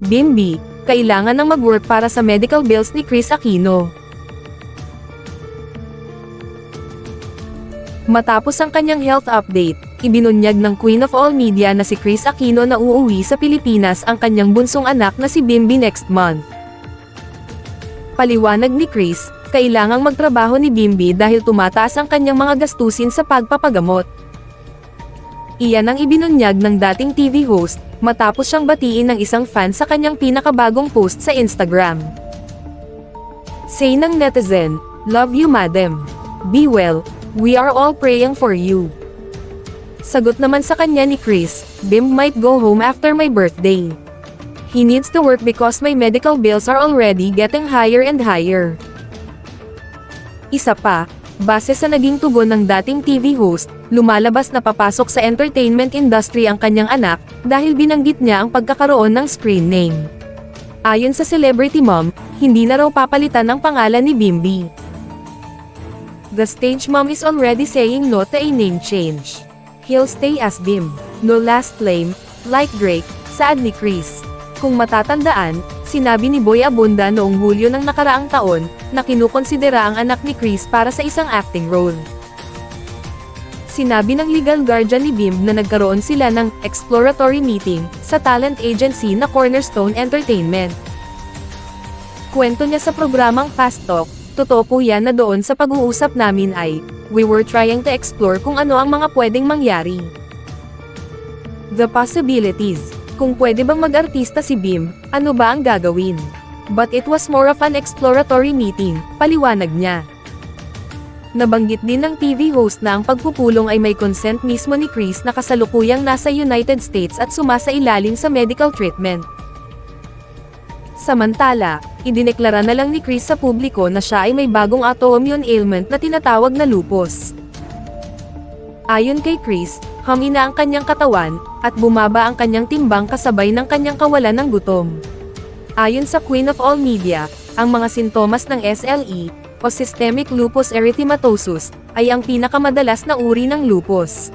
Bimbi, kailangan nang mag-work para sa medical bills ni Chris Aquino. Matapos ang kanyang health update, ibinunyag ng Queen of All Media na si Chris Aquino na uuwi sa Pilipinas ang kanyang bunsong anak na si Bimbi next month. Paliwanag ni Chris, kailangang magtrabaho ni Bimbi dahil tumataas ang kanyang mga gastusin sa pagpapagamot. Iyan ang ibinunyag ng dating TV host, matapos siyang batiin ng isang fan sa kanyang pinakabagong post sa Instagram. Say ng netizen, Love you madam. Be well, we are all praying for you. Sagot naman sa kanya ni Chris, Bim might go home after my birthday. He needs to work because my medical bills are already getting higher and higher. Isa pa, base sa naging tugon ng dating TV host, lumalabas na papasok sa entertainment industry ang kanyang anak, dahil binanggit niya ang pagkakaroon ng screen name. Ayon sa celebrity mom, hindi na raw papalitan ang pangalan ni Bimbi. The stage mom is already saying no to a name change. He'll stay as Bim, no last name, like Drake, saad ni Chris. Kung matatandaan, sinabi ni Boy Abunda noong Hulyo ng nakaraang taon, na kinukonsidera ang anak ni Chris para sa isang acting role. Sinabi ng legal guardian ni Bim na nagkaroon sila ng exploratory meeting sa talent agency na Cornerstone Entertainment. Kwento niya sa programang Fast Talk, totoo po yan na doon sa pag-uusap namin ay, we were trying to explore kung ano ang mga pwedeng mangyari. The possibilities. Kung pwede bang mag-artista si Bim, ano ba ang gagawin? But it was more of an exploratory meeting, paliwanag niya. Nabanggit din ng TV host na ang pagpupulong ay may consent mismo ni Chris na kasalukuyang nasa United States at sumasailalim sa medical treatment. Samantala, idineklara na lang ni Chris sa publiko na siya ay may bagong autoimmune ailment na tinatawag na lupus. Ayon kay Chris, humina ang kanyang katawan, at bumaba ang kanyang timbang kasabay ng kanyang kawalan ng gutom. Ayon sa Queen of All Media, ang mga sintomas ng SLE, o Systemic Lupus Erythematosus, ay ang pinakamadalas na uri ng lupus.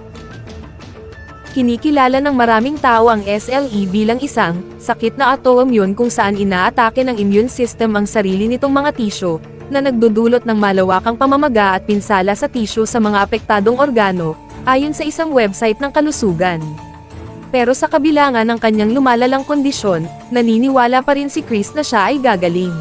Kinikilala ng maraming tao ang SLE bilang isang sakit na autoimmune kung saan inaatake ng immune system ang sarili nitong mga tisyo, na nagdudulot ng malawakang pamamaga at pinsala sa tisyo sa mga apektadong organo, ayon sa isang website ng kalusugan. Pero sa kabila ng kanyang lumalalang kondisyon, naniniwala pa rin si Chris na siya ay gagaling.